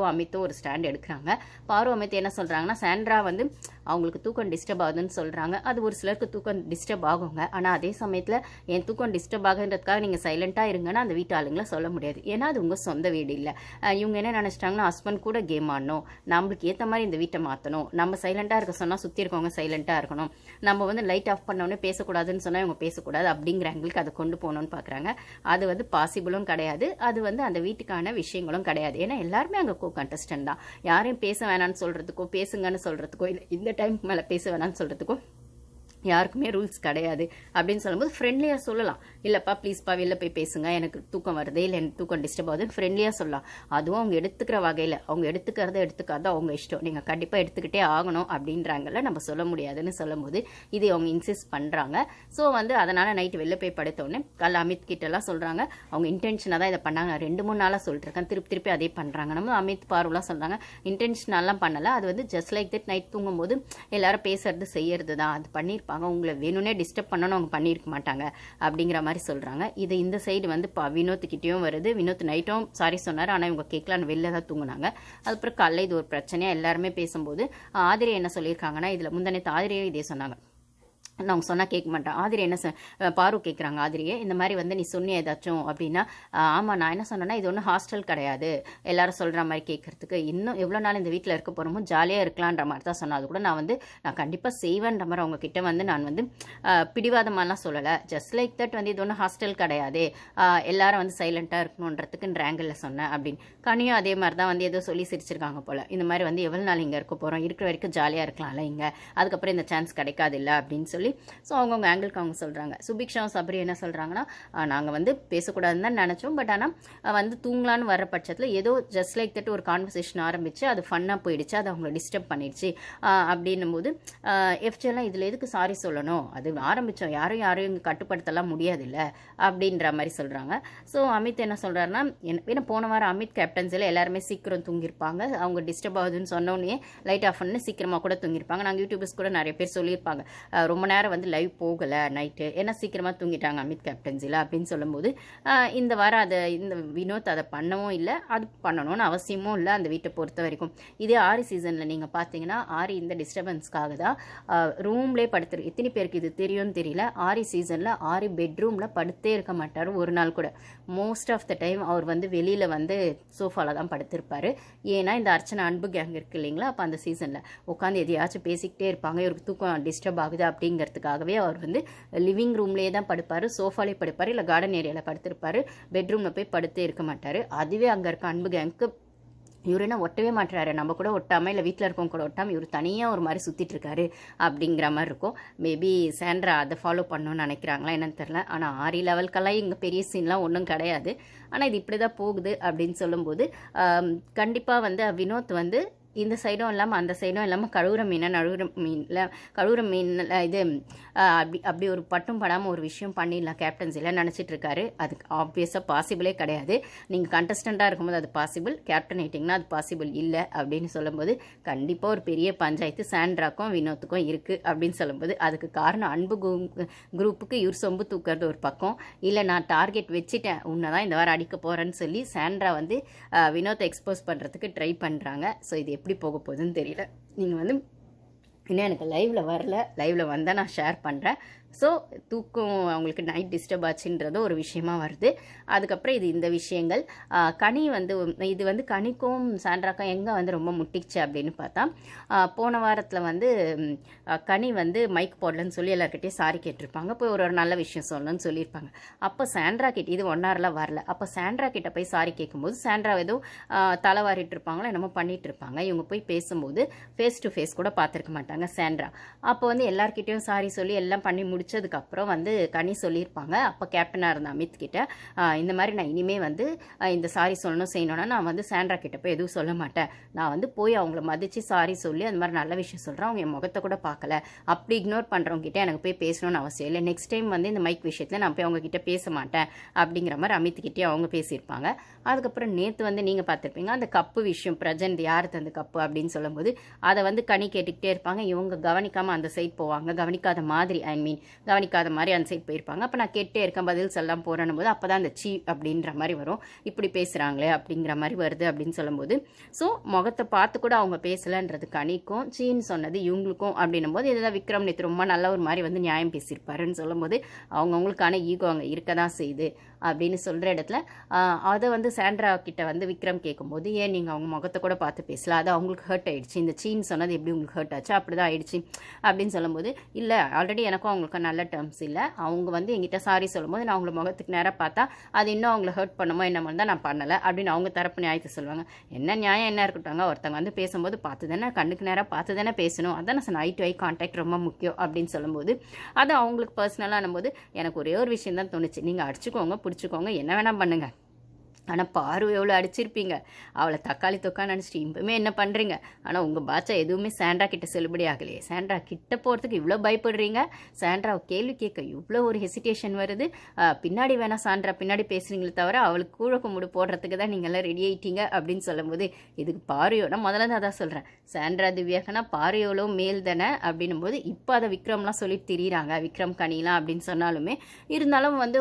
பாருவும் அமித்தும் ஒரு ஸ்டாண்ட் எடுக்கிறாங்க. பாரு அமித் என்ன சொல்கிறாங்கன்னா சாண்ட்ரா வந்து அவங்களுக்கு தூக்கம் டிஸ்டர்ப் ஆகுதுன்னு சொல்கிறாங்க அது ஒரு சிலருக்கு தூக்கம் டிஸ்டர்ப் ஆகுங்க. ஆனால் அதே சமயத்தில் என் தூக்கம் டிஸ்டர்ப் ஆகுன்றதுக்காக நீங்கள் சைலண்ட்டாக இருங்கன்னா அந்த வீட்டு ஆளுங்களை சொல்ல முடியாது. ஏன்னா அது உங்கள் சொந்த வீடு இல்லை. இவங்க என்ன நினச்சிட்டாங்கன்னா ஹஸ்பண்ட் கூட கேம் ஆடணும். நம்மளுக்கு ஏற்ற மாதிரி இந்த வீட்டை மாற்றணும் நம்ம சைலண்ட்டாக இருக்க சொன்னால் சுற்றி இருக்கவங்க சைலண்ட்டாக இருக்கணும். நம்ம வந்து லைட் ஆஃப் பண்ணோன்னே பேசக்கூடாதுன்னு சொன்னால் இவங்க பேசக்கூடாது. அப்படிங்கிற ஆங்கிளுக்கு அதை கொண்டு போகணும்னு பார்க்குறாங்க அது வந்து பாசிபிளும் கிடையாது. அது வந்து அந்த வீட்டுக்கான விஷயங்களும் கிடையாது. ஏன்னா எல்லாருமே அங்கே கண்டஸ்டன்ட் தான். யாரையும் பேச வேணான்னு சொல்கிறதுக்கோ பேசுங்கன்னு சொல்கிறதுக்கோ இல்லை இந்த டைமுக்கு மேலே பேச வேணான்னு சொல்கிறதுக்கோ யாருக்குமே ரூல்ஸ் கிடையாது. அப்படின்னு சொல்லும்போது ஃப்ரெண்ட்லியாக சொல்லலாம். இல்லைப்பா ப்ளீஸ்ப்பா வெளில போய் பேசுங்க. எனக்கு தூக்கம் வருது இல்லை எனக்கு தூக்கம் டிஸ்டர்ப் ஆகுதுன்னு ஃப்ரெண்ட்லியாக சொல்லலாம். அதுவும் அவங்க எடுத்துக்கிற வகையில். அவங்க எடுத்துக்கிறத எடுத்துக்காத அவங்க இஷ்டம். நீங்கள் கண்டிப்பாக எடுத்துக்கிட்டே ஆகணும் அப்படின்றாங்கல்ல நம்ம சொல்ல முடியாதுன்னு சொல்லும்போது இது அவங்க இன்சிஸ்ட் பண்ணுறாங்க ஸோ வந்து அதனால் நைட்டு வெளில போய் படுத்தோடனே கல் அமித் கிட்டலாம் சொல்கிறாங்க அவங்க இன்டென்ஷனாக தான் இதை பண்ணாங்க. நான் ரெண்டு மூணு நாளாக சொல்லிட்டுருக்கேன். திருப்பி திருப்பி அதே பண்ணுறாங்க நம்ம அமித் பார்வலாம் சொல்கிறாங்க இன்டென்ஷனெல்லாம் பண்ணலை. அது வந்து ஜஸ்ட் லைக் தட் நைட் தூங்கும்போது எல்லாரும் பேசுறது செய்யறது தான். அது பண்ணியிருப்பாங்க உங்களை வேணும்னே டிஸ்டர்ப் பண்ணணும் அவங்க பண்ணியிருக்க மாட்டாங்க அப்படிங்கிற மாதிரி சொல்கிறாங்க இது இந்த சைடு வந்து இப்போ வினோத்துக்கிட்டேயும் வருது. வினோத் நைட்டும் சாரி சொன்னார். ஆனால் இவங்க கேட்கலான்னு வெளில தான் தூங்கினாங்க. அதுக்கப்புறம் காலைல இது ஒரு பிரச்சனையாக எல்லாருமே பேசும்போது ஆதிரியை என்ன சொல்லியிருக்காங்கன்னா இதில் முந்தனத்து ஆதிரியை இதே சொன்னாங்க. நான் அவங்க சொன்னால் கேட்க மாட்டேன். ஆதிரி என்ன பாரு கேட்குறாங்க ஆதிரியே. இந்த மாதிரி வந்து நீ சொன்னிய ஏதாச்சும் அப்படின்னா ஆமாம் நான் என்ன சொன்னேன்னா இது ஒன்றும் ஹாஸ்டல் கிடையாது. எல்லாரும் சொல்கிற மாதிரி கேட்குறதுக்கு இன்னும் எவ்வளோ நாள் இந்த வீட்டில் இருக்க போகிறோமோ ஜாலியாக இருக்கலான்ற மாதிரி தான் சொன்னேன் அது கூட நான் வந்து நான் கண்டிப்பாக செய்வேன்ற மாதிரி அவங்க கிட்ட வந்து நான் வந்து பிடிவாதமாலாம் சொல்லலை. ஜஸ்ட் லைக் தட் வந்து இது ஒன்றும் ஹாஸ்டல் கிடையாது. எல்லாரும் வந்து சைலண்ட்டாக இருக்கணுன்றதுக்குன்ற ஆங்கிளில் சொன்னேன் அப்படின்னு. கனியும் அதே மாதிரி தான் வந்து ஏதோ சொல்லி சிரிச்சிருக்காங்க போல். இந்த மாதிரி வந்து எவ்வளோ நாள் இங்கே இருக்க போகிறோம் இருக்கிற வரைக்கும் ஜாலியாக இருக்கலாம்ல இங்கே. அதுக்கப்புறம் இந்த சான்ஸ் கிடைக்காது இல்லை அப்படின்னு சொல்லி ஸோ அவங்கவுங்க ஆங்கிளுக்கு அவங்க சொல்கிறாங்க சுபிக்ஷாவும் சபரி என்ன சொல்கிறாங்கன்னா நாங்கள் வந்து பேசக்கூடாதுன்னு தான் நினச்சோம். பட் ஆனால் வந்து தூங்கலான்னு வர பட்சத்தில் ஏதோ ஜஸ்ட் லைக் தட் ஒரு கான்வர்சேஷன் ஆரம்பித்து அது ஃபன்னாக போயிடுச்சு. அது அவங்கள டிஸ்டர்ப் பண்ணிடுச்சு. அப்படின்னும் போது எஃப்ஜெல்லாம் இதில் எதுக்கு சாரி சொல்லணும்? அது ஆரம்பித்தோம் யாரும் யாரையும் இங்கே கட்டுப்படுத்தலாம் முடியாதுல்ல. அப்படின்ற மாதிரி சொல்கிறாங்க ஸோ அமித் என்ன சொல்கிறாருன்னா ஏன்னா போன வாரம் அமித் கேப்டன்ஸில் எல்லாருமே சீக்கிரம் தூங்கியிருப்பாங்க. அவங்க டிஸ்டர்ப் ஆகுதுன்னு சொன்னோடனே லைட் ஆஃப் பண்ணி சீக்கிரமாக கூட தூங்கியிருப்பாங்க. நாங்கள் யூடியூபர்ஸ் கூட நிறைய பேர் சொல்லியிருப்பாங்க. ரொம்ப நேரம் வந்து லைவ் போகலை நைட்டு ஏன்னா சீக்கிரமாக தூங்கிட்டாங்க அமித் கேப்டன்சியில் அப்படின்னு சொல்லும்போது இந்த வாரம் அதை இந்த வினோத் அதை பண்ணவும் இல்லை அது பண்ணணும்னு அவசியமும் இல்லை அந்த வீட்டை பொறுத்த வரைக்கும். இதே ஆரி சீசனில் நீங்கள் பார்த்தீங்கன்னா ஆரி இந்த டிஸ்டர்பன்ஸ்க்காக தான் ரூம்லே படுத்துரு எத்தனை பேருக்கு இது தெரியும்னு தெரியல. ஆரி சீசனில் ஆரி பெட்ரூமில் படுத்தே இருக்க மாட்டார் ஒரு நாள் கூட. மோஸ்ட் ஆஃப் த டைம் அவர் வந்து வெளியில் வந்து சோஃபாவில் தான் படுத்திருப்பார். ஏன்னா இந்த அர்ச்சனை அன்பு கேங் இருக்கு இல்லைங்களா? அப்போ அந்த சீசனில் உட்காந்து எதையாச்சும் பேசிக்கிட்டே இருப்பாங்க. இவருக்கு தூக்கம் டிஸ்டர்ப் ஆகுது அப்படிங்கிறதுக்காகவே அவர் வந்து லிவிங் ரூம்லேயே தான் படுப்பார் சோஃபாலே படுப்பார் இல்லை கார்டன் ஏரியாவில் படுத்திருப்பார். பெட்ரூமில் போய் படுத்தே இருக்க மாட்டார். அதுவே அங்கே இருக்க அன்பு கேங்க்கு இவர் என்ன ஒட்டவே மாட்டுறாரு நம்ம கூட ஒட்டாமல் இல்லை வீட்டில் இருக்கவங்க கூட ஒட்டாமல் இவர் தனியாக ஒரு மாதிரி சுற்றிட்டு இருக்காரு அப்படிங்கிற மாதிரி இருக்கும். மேபி சேண்ட்ரா அதை ஃபாலோ பண்ணணும்னு நினைக்கிறாங்களா என்னன்னு தெரில ஆனால் ஆரி லெவல்க்கெல்லாம் இங்கே பெரிய சீன்லாம் ஒன்றும் கிடையாது. ஆனால் இது இப்படி தான் போகுது அப்படின்னு சொல்லும்போது கண்டிப்பாக வந்து வினோத் வந்து இந்த சைடும் இல்லாமல் அந்த சைடும் இல்லாமல் கழுவுற மீனை நழுவுற மீனில் கழுவுற மீனில் இது அப்படி அப்படி ஒரு பட்டும் படாமல் ஒரு விஷயம் பண்ணிடலாம். கேப்டன்சியில் நினச்சிட்டு இருக்காரு. அதுக்கு ஆப்வியஸாக பாசிபிளே கிடையாது. நீங்கள் கண்டஸ்டண்ட்டாக இருக்கும்போது அது பாசிபிள் கேப்டன் ஆகிட்டிங்கன்னா அது பாசிபிள் இல்லை அப்படின்னு சொல்லும்போது கண்டிப்பாக ஒரு பெரிய பஞ்சாயத்து சாண்ட்ராக்கும் வினோத்துக்கும் இருக்குது அப்படின்னு சொல்லும்போது அதுக்கு காரணம் அன்பு கு- குரூப்புக்கு இவர் சொம்பு தூக்குறது ஒரு பக்கம். இல்லை நான் டார்கெட் வச்சுட்டேன். உன்னை தான் இந்த வாரம் அடிக்க போகிறேன்னு சொல்லி சாண்ட்ரா வந்து வினோத்தை எக்ஸ்போஸ் பண்ணுறதுக்கு ட்ரை பண்ணுறாங்க ஸோ இது எப்படி போக போகுதுன்னு தெரியல. நீங்கள் வந்து இன்னும் எனக்கு லைவில் வரல. லைவில் வந்தால் நான் ஷேர் பண்ணுறேன் ஸோ தூக்கம் அவங்களுக்கு நைட் டிஸ்டர்ப் ஆச்சுன்றது ஒரு விஷயமா வருது. அதுக்கப்புறம் இது இந்த விஷயங்கள். கனி வந்து இது வந்து கனிக்கும் சாண்ட்ராக்கும் எங்கே வந்து ரொம்ப முட்டிச்சு அப்படின்னு பார்த்தா போன வாரத்தில் வந்து கனி வந்து மைக் போடலன்னு சொல்லி எல்லாருக்கிட்டே சாரி கேட்டிருப்பாங்க. போய் ஒரு ஒரு நல்ல விஷயம் சொல்லணும்னு சொல்லியிருப்பாங்க. அப்போ சாண்ட்ரா கிட்ட இது ஒன் ஹவரில் வரல. அப்போ சாண்ட்ரா கிட்ட போய் சாரி கேட்கும்போது சாண்ட்ரா ஏதோ தலைவாரிட்டு இருப்பாங்களோ என்னமோ பண்ணிட்டு இருப்பாங்க. இவங்க போய் பேசும்போது ஃபேஸ் டு ஃபேஸ் கூட பார்த்துருக்க மாட்டாங்க சாண்ட்ரா. அப்போ வந்து எல்லாருக்கிட்டேயும் சாரி சொல்லி எல்லாம் பண்ணி முடிச்சதுக்கப்புறம் வந்து கனி சொல்லியிருப்பாங்க. அப்போ கேப்டனாக இருந்த அமித் கிட்ட இந்த மாதிரி நான் இனிமேல் வந்து இந்த சாரி சொல்லணும் செய்யணும்னா நான் வந்து சாண்ட்ரா கிட்ட போய் எதுவும் சொல்ல மாட்டேன். நான் வந்து போய் அவங்கள மதித்து சாரி சொல்லி அந்த மாதிரி நல்ல விஷயம் சொல்கிறேன் அவங்க என் முகத்தை கூட பார்க்கல. அப்படி இக்னோர் பண்ணுறவங்ககிட்ட எனக்கு போய் பேசணும்னு அவசியம் இல்லை. நெக்ஸ்ட் டைம் வந்து இந்த மைக் விஷயத்தில் நான் போய் அவங்கக்கிட்ட பேச மாட்டேன். அப்படிங்கிற மாதிரி அமித் கிட்டே அவங்க பேசியிருப்பாங்க. அதுக்கப்புறம் நேற்று வந்து நீங்கள் பார்த்துருப்பீங்க அந்த கப்பு விஷயம் பிரஜன்ட் யார் தந்த கப்பு அப்படின்னு சொல்லும்போது அதை வந்து கனி கேட்டுக்கிட்டே இருப்பாங்க. இவங்க கவனிக்காமல் அந்த சைட் போவாங்க. கவனிக்காத மாதிரி ஐ மீன் கவனிக்காத மாதிரி அந்த சைட் போயிருப்பாங்க. அப்போ நான் கேட்டே இருக்கேன் பதில் சொல்லலாம் போகிறேன் போது அப்போ தான் அந்த சீ அப்படின்ற மாதிரி வரும். இப்படி பேசுகிறாங்களே அப்படிங்கிற மாதிரி வருது அப்படின்னு சொல்லும்போது. ஸோ முகத்தை பார்த்து கூட அவங்க பேசலைன்றது கணிக்கும். சீன்னு சொன்னது இவங்களுக்கும் அப்படின்னும் போது இதுதான் விக்ரம் நேற்று ரொம்ப நல்ல ஒரு மாதிரி வந்து நியாயம் பேசியிருப்பாருன்னு சொல்லும்போது அவங்கவுங்களுக்கான ஈகோ அங்கே இருக்க தான் செய்யுது. அப்படின்னு சொல்கிற இடத்துல அதை வந்து சாண்ட்ரா கிட்ட வந்து விக்ரம் கேட்கும்போது ஏன் நீங்கள் அவங்க முகத்தை கூட பார்த்து பேசல? அது அவங்களுக்கு ஹர்ட் ஆயிடுச்சு. இந்த சீன் சொன்னது எப்படி உங்களுக்கு ஹர்ட் ஆச்சு? அப்படி தான் ஆயிடுச்சு. அப்படின்னு சொல்லும்போது இல்லை ஆல்ரெடி எனக்கும் அவங்களுக்கு நல்ல டேர்ம்ஸ் இல்லை. அவங்க வந்து எங்கிட்ட சாரி சொல்லும்போது நான் அவங்கள முகத்துக்கு நேராக பார்த்தா அது இன்னும் அவங்கள ஹர்ட் பண்ணுமோ என்ன தான் நான் பண்ணலை. அப்படின்னு அவங்க தரப்பு நியாயத்தை சொல்லுவாங்க. என்ன நியாயம்? என்ன இருக்கட்டும் ஒருத்தவங்க வந்து பேசும்போது பார்த்து தானே கண்ணுக்கு நேராக பார்த்து தானே பேசணும். அதான் நான் ஐ டு ஐ கான்டாக்ட் ரொம்ப முக்கியம். அப்படின்னு சொல்லும்போது அது அவங்களுக்கு பர்சனலாக போது எனக்கு ஒரே ஒரு விஷயம் தான் தோணுச்சு. நீங்கள் அடிச்சுக்கோங்க பிடிச்சிக்கோங்க. என்ன வேணால் பண்ணுங்கள் ஆனால் பாரு எவ்வளோ அடிச்சிருப்பீங்க. அவளை தக்காளி தொக்கா நினச்சிட்டு இப்பவுமே என்ன பண்ணுறீங்க ஆனால் உங்கள் பாச்சா எதுவுமே சாண்ட்ரா கிட்ட செல்லுபடி ஆகலையே. சாண்ட்ரா கிட்ட போகிறதுக்கு இவ்வளோ பயப்படுறீங்க? சாண்ட்ராவை கேள்வி கேட்க இவ்வளோ ஒரு ஹெசிடேஷன் வருது. பின்னாடி வேணா சாண்ட்ரா பின்னாடி பேசுகிறீங்களே தவிர அவளுக்கு கூழ கும்பிடு போடுறதுக்கு தான் நீங்கள்லாம் ரெடி ஆகிட்டீங்க அப்படின்னு சொல்லும்போது இதுக்கு பாரியோ நான் முதல்ல தான் அதான் சொல்கிறேன் சாண்ட்ரா திவ்யாக்கனா பாரியோலோ மேல் தானே அப்படின்னும் போது இப்போ அதை விக்ரம்லாம் சொல்லிட்டு திரியிறாங்க. விக்ரம் கனிலாம் அப்படின்னு சொன்னாலுமே இருந்தாலும் வந்து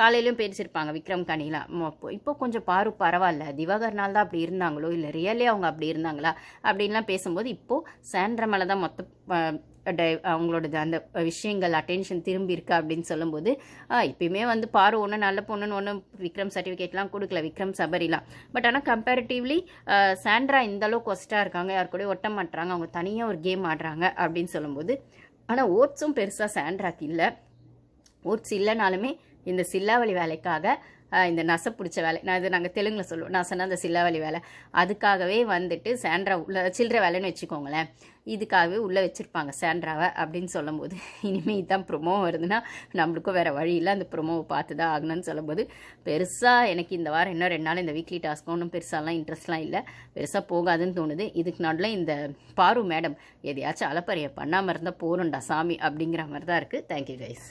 காலையிலும் பேசியிருப்பாங்க. விக்ரம் கனிலாம். இப்போ கொஞ்சம் பாரு பரவாயில்ல. திவாகர்னால் தான் அப்படி இருந்தாங்களோ? இல்லை ரியலே அவங்க அப்படி இருந்தாங்களா? அப்படின்லாம் பேசும்போது இப்போது சாண்ட்ரா மேலே தான் மொத்த டை- அவங்களோட அந்த விஷயங்கள் அட்டென்ஷன் திரும்பி இருக்கு அப்படின்னு சொல்லும்போது இப்பயுமே வந்து பாரு ஒன்று நல்ல பொண்ணுன்னு ஒன்று விக்ரம் சர்டிஃபிகேட்லாம் கொடுக்கல விக்ரம் சபரிலாம். பட் ஆனால் கம்பேரிட்டிவ்லி சாண்ட்ரா இந்த அளவுக்கு ஒஸ்ட்டாக இருக்காங்க யார் கூட ஒட்ட மாட்டுறாங்க அவங்க தனியாக ஒரு கேம் ஆடுறாங்க அப்படின்னு சொல்லும்போது ஆனால் ஓட்ஸும் பெருசாக சாண்ட்ராக்கு இல்லை. ஓட்ஸ் இல்லைனாலுமே இந்த சில்லாவளி வேலைக்காக இந்த நசை பிடிச்ச வேலை. நான் இது நாங்கள் தெலுங்கில் சொல்லுவோம். நசைனா அந்த சில்லாவளி வேலை. அதுக்காகவே வந்துட்டு சாண்ட்ரா உள்ள சில்லற வேலைன்னு வச்சுக்கோங்களேன். இதுக்காகவே உள்ளே வச்சுருப்பாங்க சேண்ட்ராவை அப்படின்னு சொல்லும்போது. இனிமேல் இதுதான் ப்ரொமோ வருதுன்னா நம்மளுக்கும் வேறு வழி இல்லை. அந்த ப்ரொமோவை பார்த்து தான் ஆகணும்னு சொல்லும்போது பெருசாக எனக்கு இந்த வாரம் இன்னும் ரெண்டு நாள் இந்த வீக்லி டாஸ்க்கும் ஒன்றும் பெருசாலாம் இன்ட்ரெஸ்ட்லாம் இல்லை. பெருசாக போகாதுன்னு தோணுது. இதுக்கு நடுவில் இந்த பாரு மேடம் எதையாச்சும் அலப்பறையை பண்ணாமல் இருந்தால் போகிறோம்டா சாமி அப்படிங்கிற மாதிரி தான் இருக்குது தேங்க்யூ கைஸ்